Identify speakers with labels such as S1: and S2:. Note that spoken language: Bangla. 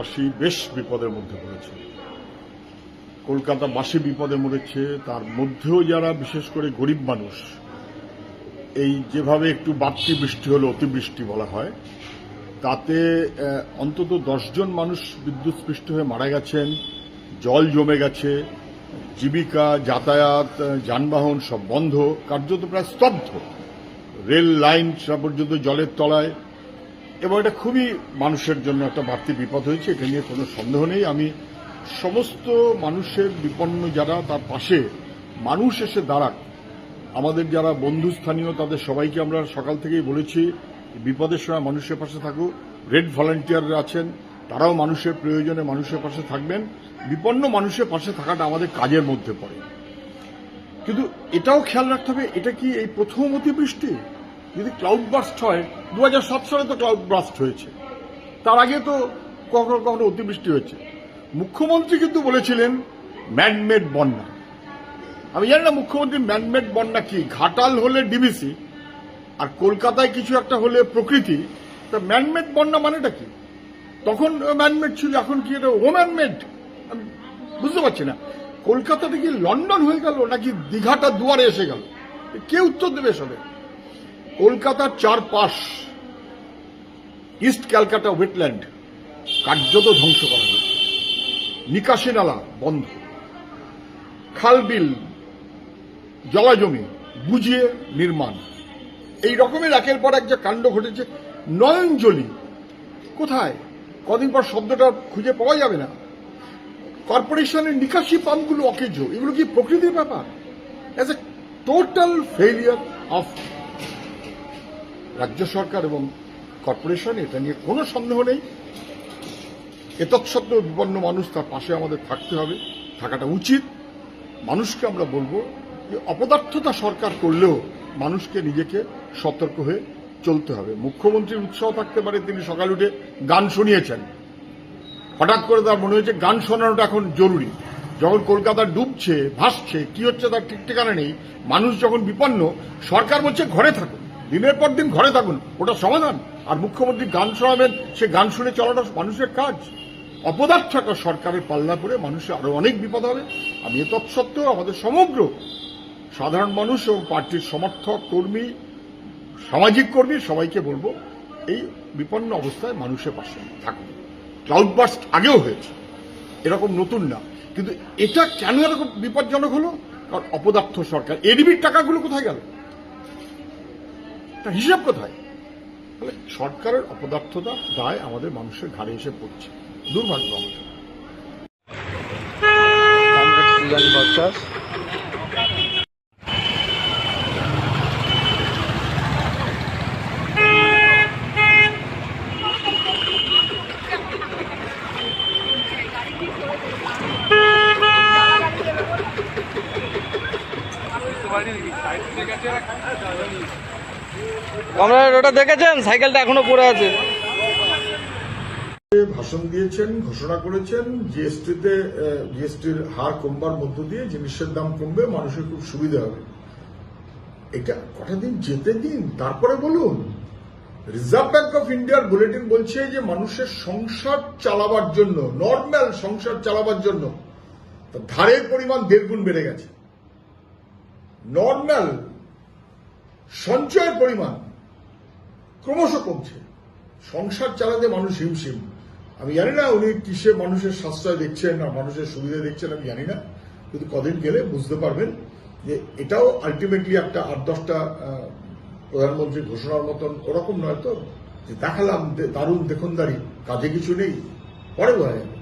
S1: কলকাতাবাসী বেশ বিপদের মধ্যে পড়েছে। কলকাতাবাসী বিপদে মরেছে তার মধ্যেও যারা বিশেষ করে গরিব মানুষ, এই যেভাবে একটু বাড়তি বৃষ্টি হলো, অতিবৃষ্টি বলা হয়, তাতে অন্তত দশজন মানুষ বিদ্যুৎস্পৃষ্ট হয়ে মারা গেছেন, জল জমে গেছে, জীবিকা, যাতায়াত, যানবাহন সব বন্ধ, কার্যত প্রায় স্তব্ধ। রেল লাইন পর্যন্ত জলের তলায় এবং এটা খুবই মানুষের জন্য একটা বাড়তি বিপদ হয়েছে, এটা নিয়ে কোনো সন্দেহ নেই। আমি সমস্ত মানুষের বিপন্ন যারা তার পাশে মানুষ এসে দাঁড়াক, আমাদের যারা বন্ধু স্থানীয়, তাদের সবাইকে আমরা সকাল থেকেই বলেছি, বিপদের সময় মানুষের পাশে থাকুক রেড ভলান্টিয়াররা আছেন, তারাও মানুষের প্রয়োজনে মানুষের পাশে থাকবেন। বিপন্ন মানুষের পাশে থাকাটা আমাদের কাজের মধ্যে পড়ে। কিন্তু এটাও খেয়াল রাখতে হবে, এটা কি এই প্রথম অতিবৃষ্টি? যদি ক্লাউড বাস্ট হয় দু হাজার সাত সালে তো ক্লাউড বাস্ট হয়েছে। তার আগে তো কখনো কখনো অতিবৃষ্টি হয়েছে। মুখ্যমন্ত্রী কিন্তু বলেছিলেন ম্যানমেড বন্যা। আমি জানি না মুখ্যমন্ত্রী ম্যানমেড বন্যা কি, ঘাটাল হলে ডিবিসি আর কলকাতায় কিছু একটা হলে প্রকৃতি। তা ম্যানমেড বন্যা মানেটা কি? তখন ম্যানমেড ছিল, এখন কি এটা ও ম্যানমেড বুঝতে পারছি না। কলকাতা থেকে লন্ডন হয়ে গেল নাকি দীঘাটা দুয়ারে এসে গেল? কে উত্তর দেবে সবে কলকাতার চারপাশ, ইস্ট ক্যালকাটা ওয়েটল্যান্ড কার্যত ধ্বংস করা হয়েছে। নিকাশি নালা বন্ধ। খালবিল জলাজমি বুঝিয়ে নির্মাণ। এই রকমের একের পর এক যে কাণ্ড ঘটেছে, নয়নজলি, কোথায়? কদিন পর শব্দটা খুঁজে পাওয়া যাবে না। কর্পোরেশনের নিকাশি পাম্পগুলো অকেজ। এগুলো কি প্রকৃতির ব্যাপার? As a total failure of রাজ্য সরকার এবং কর্পোরেশন, এটা নিয়ে কোনো সন্দেহ নেই। এতৎসত্ত্বেও বিপন্ন মানুষ তার পাশে আমাদের থাকতে হবে, থাকাটা উচিত। মানুষকে আমরা বলব যে অপদার্থতা সরকার করলেও মানুষকে নিজেকে সতর্ক হয়ে চলতে হবে। মুখ্যমন্ত্রীর উৎসাহ থাকতে পারে, তিনি সকাল উঠে গান শুনিয়েছেন। হঠাৎ করে তার মনে হয়েছে গান শোনানোটা এখন জরুরি। যখন কলকাতা ডুবছে, ভাসছে, কি হচ্ছে তার ঠিক ঠিকানা নেই। মানুষ যখন বিপন্ন, সরকার বলছে ঘরে থাকুন। দিনের পর দিন ঘরে থাকুন, ওটা সমাধান। আর মুখ্যমন্ত্রী গান শোনাবেন, সে গান শুনে চলাটা মানুষের কাজ। অপদার্থ একটা সরকারের পাল্লা পরে মানুষের আরও অনেক বিপদ হবে। আমি এ তৎসত্ত্বেও আমাদের সমগ্র সাধারণ মানুষ এবং পার্টির সমর্থক, কর্মী, সামাজিক কর্মী সবাইকে বলব, এই বিপন্ন অবস্থায় মানুষের পাশে থাকুন। ক্লাউড বাস্ট আগেও হয়েছে, এরকম নতুন না। কিন্তু এটা কেন এরকম বিপজ্জনক হলো? কারণ অপদার্থ সরকার, এডিবির টাকাগুলো কোথায় গেল? তার হিসাব কোথায়? তাহলে সরকারের অপদার্থতা দায় আমাদের মানুষের ঘাড়ে এসে পড়ছে। দুর্ভাগ্য আমাদের।
S2: ওটা দেখেছেন? সাইকেলটা এখনও আছে।
S1: ভাষণ দিয়েছেন, ঘোষণা করেছেন, জিএসটিতে জিএসটির হার কমবার মধ্য দিয়ে জিনিসের দাম কমবে, মানুষের খুব সুবিধা হবে। এটা কটা দিন যেতে দিন? তারপরে বলুন। রিজার্ভ ব্যাংক অফ ইন্ডিয়ার বুলেটিন বলছে যে মানুষের সংসার চালাবার জন্য, নর্মাল সংসার চালাবার জন্য ধারের পরিমাণ দেড় গুণ বেড়ে গেছে। নর্মাল সঞ্চয়ের পরিমাণ ক্রমশ কমছে। সংসার চালাতে মানুষ হিমশিম। আমি জানি না উনি কিসে মানুষের সাশ্রয় দেখছেন আর মানুষের সুবিধা দেখছেন, আমি জানি না। কিন্তু কদিন গেলে বুঝতে পারবেন যে এটাও আলটিমেটলি একটা আট দশটা প্রধানমন্ত্রী ঘোষণার মতন ওরকম নয় তো। যে দেখালাম দারুণ দেখনদারি, কাজে কিছু নেই, পরে বোঝা যাবে।